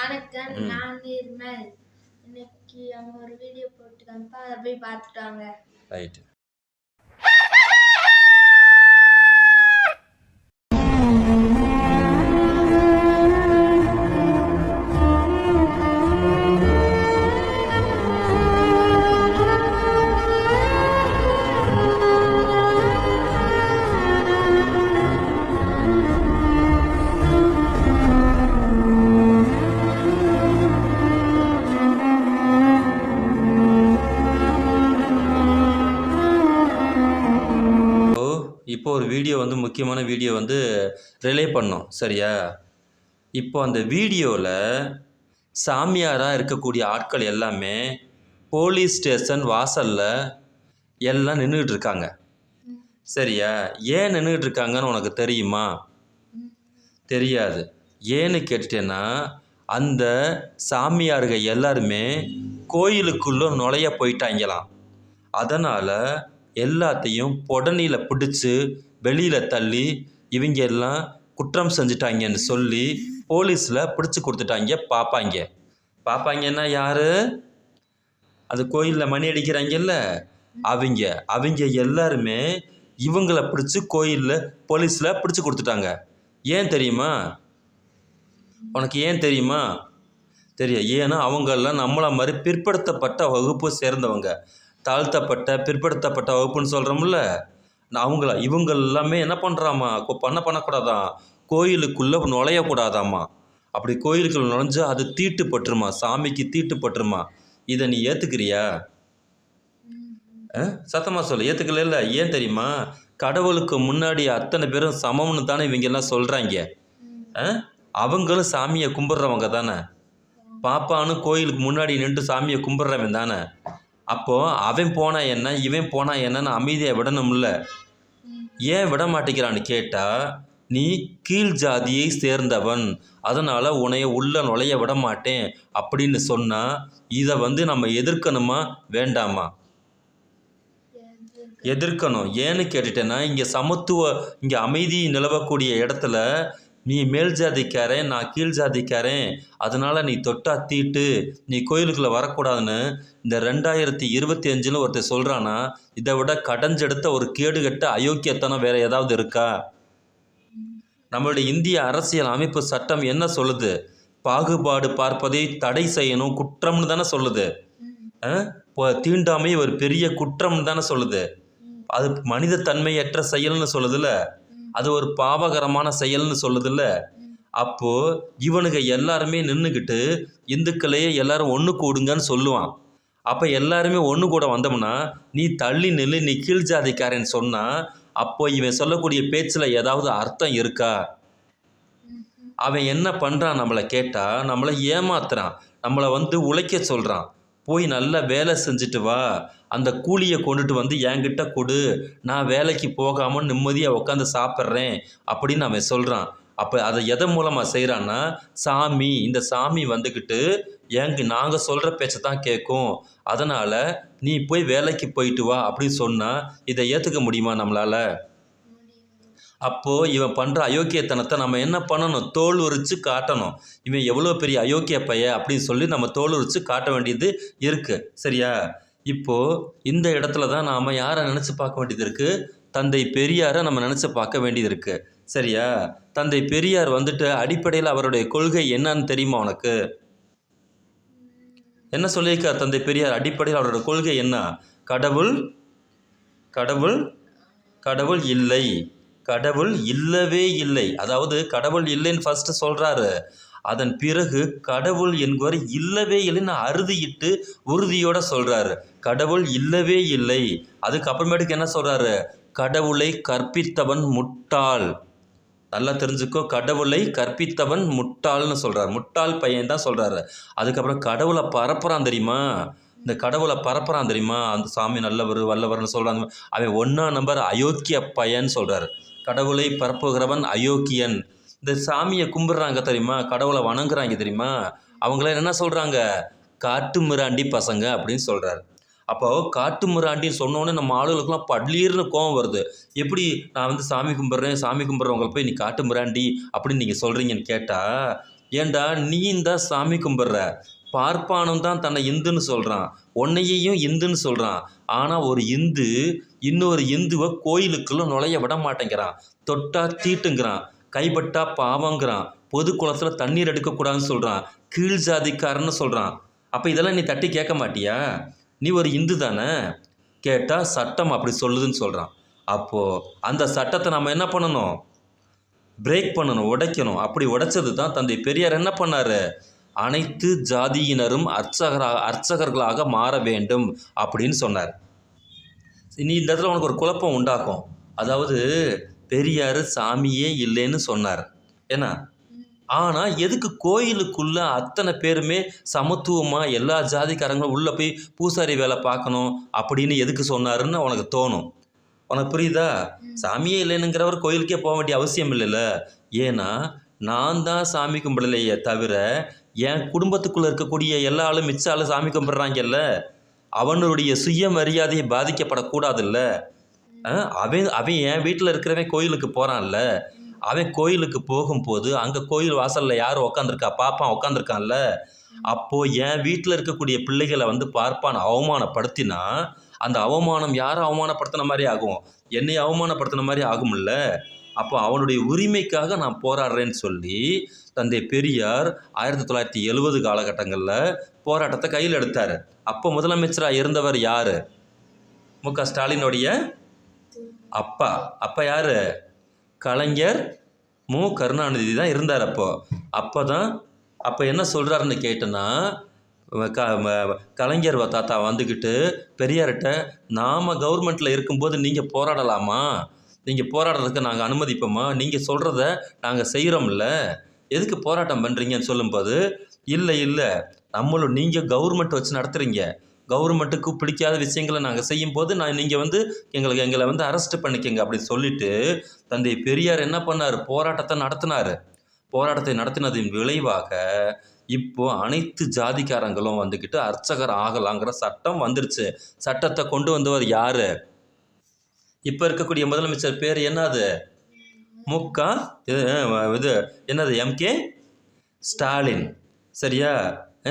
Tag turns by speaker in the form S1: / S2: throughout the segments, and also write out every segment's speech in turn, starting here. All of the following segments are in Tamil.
S1: வணக்கம் நான் நிர்மல். இன்னைக்கு அவங்க ஒரு வீடியோ போட்டுருக்காங்கப்பா அதை போய் பார்த்துட்டு வாங்க.
S2: ரைட்டு இப்போ இப்போ ஒரு வீடியோ வந்து முக்கியமான வீடியோ வந்து ரிலே பண்ணோம். சரியா? இப்போ அந்த வீடியோவில் சாமியாராக இருக்கக்கூடிய ஆட்கள் எல்லாமே போலீஸ் ஸ்டேஷன் வாசலில் எல்லாம் நின்றுட்டு இருக்காங்க. சரியா? ஏன் நின்றுட்டு இருக்காங்கன்னு உனக்கு தெரியுமா? தெரியாது. ஏன்னு கேட்டுட்டேன்னா அந்த சாமியாருங்க எல்லாருமே கோயிலுக்குள்ளே நுழைய போயிட்டாங்களாம். அதனால் எல்லாத்தையும் புடனியில் பிடிச்சி வெளியில் தள்ளி இவங்க எல்லாம் குற்றம் செஞ்சுட்டாங்கன்னு சொல்லி போலீஸில் பிடிச்சி கொடுத்துட்டாங்க பார்ப்பாங்க பார்ப்பாங்கன்னா யார்? அது கோயிலில் மணி அடிக்கிறாங்கல்ல? அவங்க. அவங்க எல்லாருமே இவங்களை பிடிச்சி கோயிலில் போலீஸில் பிடிச்சி கொடுத்துட்டாங்க. ஏன் தெரியுமா? உனக்கு ஏன் தெரியுமா? தெரியும். ஏன்னா அவங்கெல்லாம் நம்மளை மாதிரி பிற்படுத்தப்பட்ட வகுப்பு சேர்ந்தவங்க. தாழ்த்தப்பட்ட பிற்படுத்தப்பட்ட வகுப்புன்னு சொல்கிறோம்ல அவங்கள இவங்க எல்லாமே என்ன பண்ணுறாமா பண்ண பண்ணக்கூடாதாம் கோயிலுக்குள்ளே நுழையக்கூடாதாம்மா அப்படி கோயிலுக்குள்ள நுழைஞ்சா அது தீட்டு பட்டுருமா சாமிக்கு தீட்டு பட்டுருமா இதை நீ ஏற்றுக்கிறியா சத்தமாக சொல்லு. ஏற்றுக்கல இல்லை. ஏன் தெரியுமா? கடவுளுக்கு முன்னாடி அத்தனை பேரும் சமம்னு தானே இவங்கெல்லாம் சொல்கிறாங்க அவங்களும் சாமியை கும்பிட்றவங்க தானே. பாப்பான்னு கோயிலுக்கு முன்னாடி நின்று சாமியை கும்பிட்றவன் தானே. அப்போது அவன் போனால் என்ன இவன் போனால் என்னன்னு அமைதியை விடணும்ல. ஏன் விட மாட்டேங்கிறான்னு கேட்டால் நீ கீழ் ஜாதியை சேர்ந்தவன் அதனால் உன்னைய உள்ள நுழைய விட மாட்டேன் அப்படின்னு சொன்னால் இதை வந்து நம்ம எதிர்க்கணுமா வேண்டாமா? எதிர்க்கணும். ஏன்னு கேட்டுட்டேன்னா இங்கே சமத்துவ இங்கே அமைதி நிலவக்கூடிய இடத்துல நீ மேல் ஜாதிக்காரன் நான் கீழ் ஜாதிக்காரன். அதனால் நீ தொட்டா தீட்டு நீ கோயிலுக்குள்ளே வரக்கூடாதுன்னு இந்த ரெண்டாயிரத்தி இருபத்தி அஞ்சில் ஒருத்தர் சொல்கிறான்னா இதை விட கடஞ்செடுத்த ஒரு கேடுகட்ட அயோக்கியத்தனம் வேறு ஏதாவது இருக்கா? நம்மளுடைய இந்திய அரசியல் அமைப்பு சட்டம் என்ன சொல்லுது? பாகுபாடு பார்ப்பதை தடை செய்யணும் குற்றம்னு தானே சொல்லுது. இப்போ தீண்டாமை ஒரு பெரிய குற்றம்னு தானே சொல்லுது. அது மனித தன்மையற்ற செயல்னு சொல்லுதுல்ல. அது ஒரு பாவகரமான செயல்னு சொல்லுதில்ல. அப்போ இவனுங்க எல்லாருமே நின்றுக்கிட்டு இந்துக்களையே எல்லாரும் ஒன்று கூடுங்கன்னு சொல்லுவான். அப்போ எல்லாருமே ஒன்று கூட வந்தோம்னா நீ தள்ளி நில்லு நீ கீழ் ஜாதிக்காரன் சொன்னால் அப்போ இவன் சொல்லக்கூடிய பேச்சில் ஏதாவது அர்த்தம் இருக்கா? அவன் என்ன பண்ணுறான் நம்மளை கேட்டால் நம்மளை ஏமாத்துறான். நம்மளை வந்து உழைக்க சொல்கிறான் போய் நல்லா வேலை செஞ்சுட்டு வா. அந்த கூலியை கொண்டுட்டு வந்து என்கிட்ட கொடு. நான் வேலைக்கு போகாமல் நிம்மதியாக உட்காந்து சாப்பிட்றேன் அப்படின்னு அவன் சொல்கிறான் அப்போ அதை எதன் மூலமாக செய்கிறான்னா சாமி இந்த சாமி வந்துக்கிட்டு எங்க நாங்கள் சொல்கிற பேச்சை தான் கேட்கும் அதனால் நீ போய் வேலைக்கு போயிட்டு வா அப்படின்னு சொன்னால் இதை ஏற்றுக்க முடியுமா நம்மளால்? அப்போது இவன் பண்ணுற அயோக்கியத்தனத்தை நம்ம என்ன பண்ணணும்? தோல் உரித்து காட்டணும். இவன் எவ்வளோ பெரிய அயோக்கிய பைய அப்படின்னு சொல்லி நம்ம தோல் உரித்து காட்ட வேண்டியது இருக்குது சரியா? இப்போது இந்த இடத்துல தான் நாம் யாரை நினச்சி பார்க்க வேண்டியது இருக்குது தந்தை பெரியாரை நம்ம நினச்சி பார்க்க வேண்டியது இருக்குது சரியா? தந்தை பெரியார் வந்துட்டு அடிப்படையில் அவருடைய கொள்கை என்னன்னு தெரியுமா உனக்கு? என்ன சொல்லியிருக்கார் தந்தை பெரியார்? அடிப்படையில் அவரோட கொள்கை என்ன? கடவுள் கடவுள் கடவுள் இல்லை. கடவுள் இல்லவே இல்லை. அதாவது கடவுள் இல்லைன்னு ஃபஸ்ட்டு சொல்கிறாரு அதன் பிறகு கடவுள் என்பவர் இல்லவே இல்லைன்னு அறுதியிட்டு உறுதியோட சொல்கிறாரு கடவுள் இல்லவே இல்லை. அதுக்கப்புறமேட்டுக்கு என்ன சொல்கிறாரு கடவுளை கற்பித்தவன் முட்டாள். நல்லா தெரிஞ்சுக்கோ. கடவுளை கற்பித்தவன் முட்டாள்னு சொல்கிறார் முட்டாள் பையன் தான் சொல்கிறாரு அதுக்கப்புறம் கடவுளை பரப்புறான் தெரியுமா? இந்த கடவுளை பரப்புறான் தெரியுமா? அந்த சாமி நல்லவர் வல்லவர்னு சொல்கிறாங்க அவன் ஒன்றா நம்பர் அயோக்கிய பையன் சொல்கிறாரு கடவுளை பரப்புகிறவன் அயோக்கியன். இந்த சாமியை கும்பிட்றாங்க தெரியுமா? கடவுளை வணங்குறாங்க தெரியுமா? அவங்கள என்ன சொல்கிறாங்க காட்டு மிராண்டி பசங்க அப்படின்னு சொல்கிறாரு அப்போது காட்டு மிராண்டின்னு சொன்னோன்னே நம்ம ஆளுகளுக்குலாம் பள்ளீர்னு கோவம் வருது. எப்படி நான் வந்து சாமி கும்பிட்றேன் சாமி கும்பிட்றவங்களை போய் நீ காட்டு மிராண்டி அப்படின்னு நீங்கள் சொல்கிறீங்கன்னு கேட்டால் ஏண்டா நீ தான் சாமி கும்பிட்ற? பார்ப்பானும் தான் தன்னை இந்துன்னு சொல்கிறான் உன்னையையும் இந்துன்னு சொல்கிறான் ஆனால் ஒரு இந்து இன்னொரு இந்துவை கோயிலுக்குள்ள நுழைய விட மாட்டேங்கிறான். தொட்டா தீட்டுங்கிறான். கைப்பட்டா பாவங்கிறான். பொது குளத்தில் தண்ணீர் எடுக்கக்கூடாதுன்னு சொல்கிறான் கீழ் ஜாதிக்காரன்னு சொல்கிறான் அப்போ இதெல்லாம் நீ தட்டி கேட்க மாட்டியா? நீ ஒரு இந்து தானே? கேட்டால் சட்டம் அப்படி சொல்லுதுன்னு சொல்கிறான் அப்போது அந்த சட்டத்தை நம்ம என்ன பண்ணணும்? பிரேக் பண்ணணும் உடைக்கணும். அப்படி உடைச்சது தான் தந்தை பெரியார் என்ன பண்ணார்? அனைத்து ஜாதியினரும் அர்ச்சகராக அர்ச்சகர்களாக மாற வேண்டும் அப்படின்னு சொன்னார். நீ இந்த இடத்துல உனக்கு ஒரு குழப்பம் உண்டாக்கும். அதாவது பெரியார் சாமியே இல்லைன்னு சொன்னார். என்ன ஆனால் எதுக்கு கோயிலுக்குள்ள அத்தனை பேருமே சமத்துவமாக எல்லா ஜாதிக்காரங்களும் உள்ளே போய் பூசாரி வேலை பார்க்கணும் அப்படின்னு எதுக்கு சொன்னாருன்னு உனக்கு தோணும். உனக்கு புரியுதா? சாமியே இல்லைனுங்கிறவர் கோயிலுக்கே போக வேண்டிய அவசியம் இல்லைல்ல. ஏன்னா நான் தான் சாமி கும்பிடலையே தவிர என் குடும்பத்துக்குள்ளே இருக்கக்கூடிய எல்லா ஆளும் மிச்ச ஆளும் சாமி கும்பிட்றாங்கல்ல அவனுடைய சுயமரியாதையை பாதிக்கப்படக்கூடாதுல்ல. அவன் அவன் என் வீட்டில் இருக்கிறவன் கோயிலுக்கு போகிறான்ல அவன் கோயிலுக்கு போகும்போது அங்கே கோயில் வாசலில் யார் உக்காந்துருக்கா? பாப்பான் உக்காந்துருக்கான்ல. அப்போது என் வீட்டில் இருக்கக்கூடிய பிள்ளைகளை வந்து பார்ப்பான் அவமானப்படுத்தினா அந்த அவமானம் யாரை அவமானப்படுத்தின மாதிரி ஆகும்? என்னை அவமானப்படுத்தின மாதிரி ஆகும்ல? அப்போ அவனுடைய உரிமைக்காக நான் போராடுறேன்னு சொல்லி தந்தை பெரியார் ஆயிரத்தி தொள்ளாயிரத்தி எழுபது காலகட்டங்களில் போராட்டத்தை கையில் எடுத்தார். அப்போ முதலமைச்சராக இருந்தவர் யார்? மு க ஸ்டாலினுடைய அப்பா. அப்பா யார்? கலைஞர் மு கருணாநிதி தான் இருந்தார் அப்போ. அப்போ தான் அப்போ என்ன சொல்கிறாருன்னு கேட்டேன்னா க கலைஞர் தாத்தா வந்துக்கிட்டு பெரியார்கிட்ட நாம் கவர்மெண்ட்டில் இருக்கும்போது நீங்கள் போராடலாமா? நீங்கள் போராடுறதுக்கு நாங்கள் அனுமதிப்போமா? நீங்கள் சொல்கிறத நாங்கள் செய்கிறோம்ல எதுக்கு போராட்டம் பண்ணுறீங்கன்னு சொல்லும்போது இல்லை இல்லை. நம்மளும் நீங்கள் கவர்மெண்ட் வச்சு நடத்துகிறீங்க கவர்மெண்ட்டுக்கு பிடிக்காத விஷயங்களை நாங்கள் செய்யும்போது நான் நீங்கள் வந்து எங்களுக்கு எங்களை வந்து அரெஸ்ட் பண்ணிக்கங்க அப்படின்னு சொல்லிட்டு தந்தை பெரியார் என்ன பண்ணார்? போராட்டத்தை நடத்தினார். போராட்டத்தை நடத்தினதின் விளைவாக இப்போ அனைத்து ஜாதிக்காரங்களும் வந்துக்கிட்டு அர்ச்சகர் ஆகலாங்கிற சட்டம் வந்துருச்சு. சட்டத்தை கொண்டு வந்தவர் யார்? இப்போ இருக்கக்கூடிய முதலமைச்சர் பேர் என்னது? முக்கா இது இது என்னது எம்கே ஸ்டாலின். சரியா?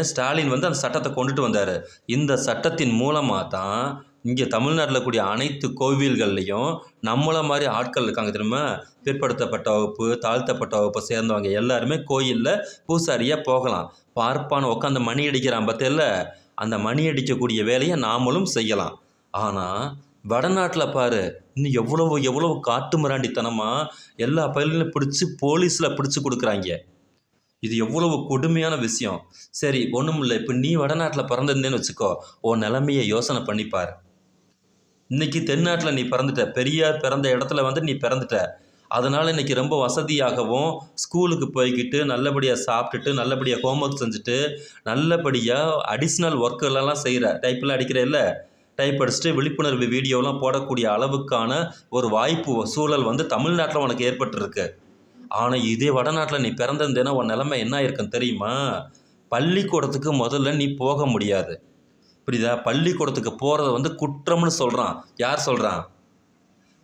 S2: ஸ்டாலின் வந்து அந்த சட்டத்தை கொண்டுட்டு வந்தார். இந்த சட்டத்தின் மூலமாக தான் இங்கே தமிழ்நாட்டில் கூடிய அனைத்து கோவில்கள்லையும் நம்மளை மாதிரி ஆட்கள் இருக்காங்க தெரியுமா? பிற்படுத்தப்பட்ட வகுப்பு தாழ்த்தப்பட்ட வகுப்பை சேர்ந்தவங்க எல்லாருமே கோயிலில் பூசாரியாக போகலாம். பார்ப்பான உட்காந்து மணி அடிக்கிறான் பார்த்தல அந்த மணி அடிக்கக்கூடிய வேலையை நாமளும் செய்யலாம். ஆனால் வடநாட்டில் பாரு இன்னும் எவ்வளவு எவ்வளவு காட்டு மிராண்டித்தனமாக எல்லா பயிர்களையும் பிடிச்சி போலீஸில் பிடிச்சி கொடுக்குறாங்க. இது எவ்வளவு கொடுமையான விஷயம். சரி ஒன்றும் இல்லை. இப்போ நீ வடநாட்டில் பிறந்திருந்தேன்னு வச்சுக்கோ உன் நிலைமையை யோசனை பண்ணிப்பார் இன்றைக்கி தென்னாட்டில் நீ பிறந்துட்ட பெரியார் பிறந்த இடத்துல வந்து நீ பிறந்துட்ட. அதனால் இன்னைக்கு ரொம்ப வசதியாகவும் ஸ்கூலுக்கு போய்கிட்டு நல்லபடியாக சாப்பிட்டுட்டு நல்லபடியாக ஹோம்ஒர்க் செஞ்சுட்டு நல்லபடியாக அடிஷ்னல் ஒர்க்குகளெல்லாம் செய்கிற டைப்பெலாம் அடிக்கிற இல்லை? டைப் அடிச்சுட்டு விழிப்புணர்வு வீடியோலாம் போடக்கூடிய அளவுக்கான ஒரு வாய்ப்பு சூழல் வந்து தமிழ்நாட்டில் உனக்கு ஏற்பட்டிருக்கு. ஆனால் இதே வடநாட்டில் நீ பிறந்திருந்தேன்னா உன் நிலைமை என்ன இருக்குன்னு தெரியுமா? பள்ளிக்கூடத்துக்கு முதல்ல நீ போக முடியாது. புரியுதா? பள்ளிக்கூடத்துக்கு போகிறத வந்து குற்றம்னு சொல்கிறான் யார் சொல்கிறான்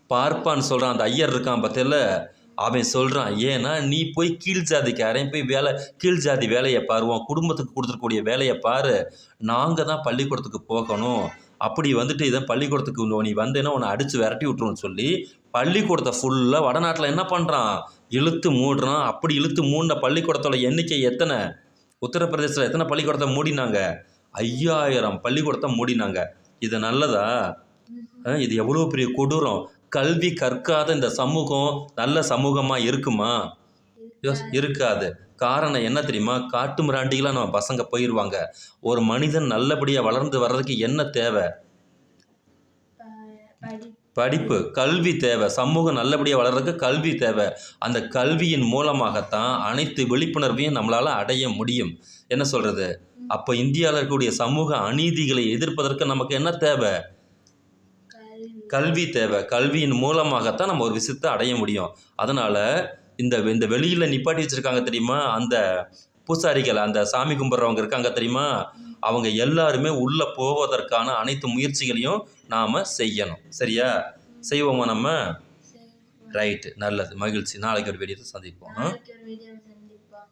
S2: பார்ப்பான்னு சொல்கிறான் அந்த ஐயர் இருக்கான் பார்த்தல அவன் சொல்கிறான் ஏன்னா நீ போய் கீழ் ஜாதிக்காரன் போய் வேலை கீழ் ஜாதி வேலையை பாருவோம் குடும்பத்துக்கு கொடுத்துருக்கூடிய வேலையை பாரு. நாங்கள் தான் பள்ளிக்கூடத்துக்கு போகணும். அப்படி வந்துட்டு இதை பள்ளிக்கூடத்துக்கு நீ வந்தேன்னா உன்னை அடித்து விரட்டி விட்ருன்னு சொல்லி பள்ளிக்கூடத்தை ஃபுல்லாக வடநாட்டில் என்ன பண்ணுறான் இழுத்து மூடுறான். அப்படி இழுத்து மூடின பள்ளிக்கூடத்தோட எண்ணிக்கை எத்தனை? உத்தரப்பிரதேசத்தில் எத்தனை பள்ளிக்கூடத்தை மூடினாங்க? ஐயாயிரம் பள்ளிக்கூடத்தை மூடினாங்க. இது நல்லதா? இது எவ்வளோ பெரிய கொடூரம். கல்வி கற்காத இந்த சமூகம் நல்ல சமூகமாக இருக்குமா? யோஸ்- இருக்காது. காரணம் என்ன தெரியுமா? காட்டு மிராண்டிகளாக நம்ம பசங்க போயிடுவாங்க ஒரு மனிதன் நல்லபடியாக வளர்ந்து வர்றதுக்கு என்ன தேவை?
S1: படி
S2: படிப்பு கல்வி தேவை. சமூகம் நல்லபடியாக வளர்றதுக்கு கல்வி தேவை. அந்த கல்வியின் மூலமாகத்தான் அனைத்து விழிப்புணர்வையும் நம்மளால் அடைய முடியும். என்ன சொல்கிறது அப்போ இந்தியாவில் இருக்கக்கூடிய சமூக அநீதிகளை எதிர்ப்பதற்கு நமக்கு என்ன தேவை?
S1: கல்வி.
S2: கல்வி தேவை. கல்வியின் மூலமாகத்தான் நம்ம ஒரு விஷயத்தை அடைய முடியும். அதனால் இந்த இந்த வெளியில் நிப்பாட்டி வச்சுருக்காங்க தெரியுமா? அந்த பூசாரிகள் அந்த சாமி கும்பிட்றவங்க இருக்காங்க தெரியுமா? அவங்க எல்லாருமே உள்ளே போவதற்கான அனைத்து முயற்சிகளையும் நாம் செய்யணும். சரியா? செய்வோமா நம்ம?
S1: சரி
S2: ரைட்டு நல்லது. மகிழ்ச்சி. நாளைக்கு ஒரு வீடியோ சந்திப்போம்.
S1: சந்திப்போம்.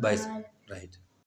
S2: பாய் ரைட்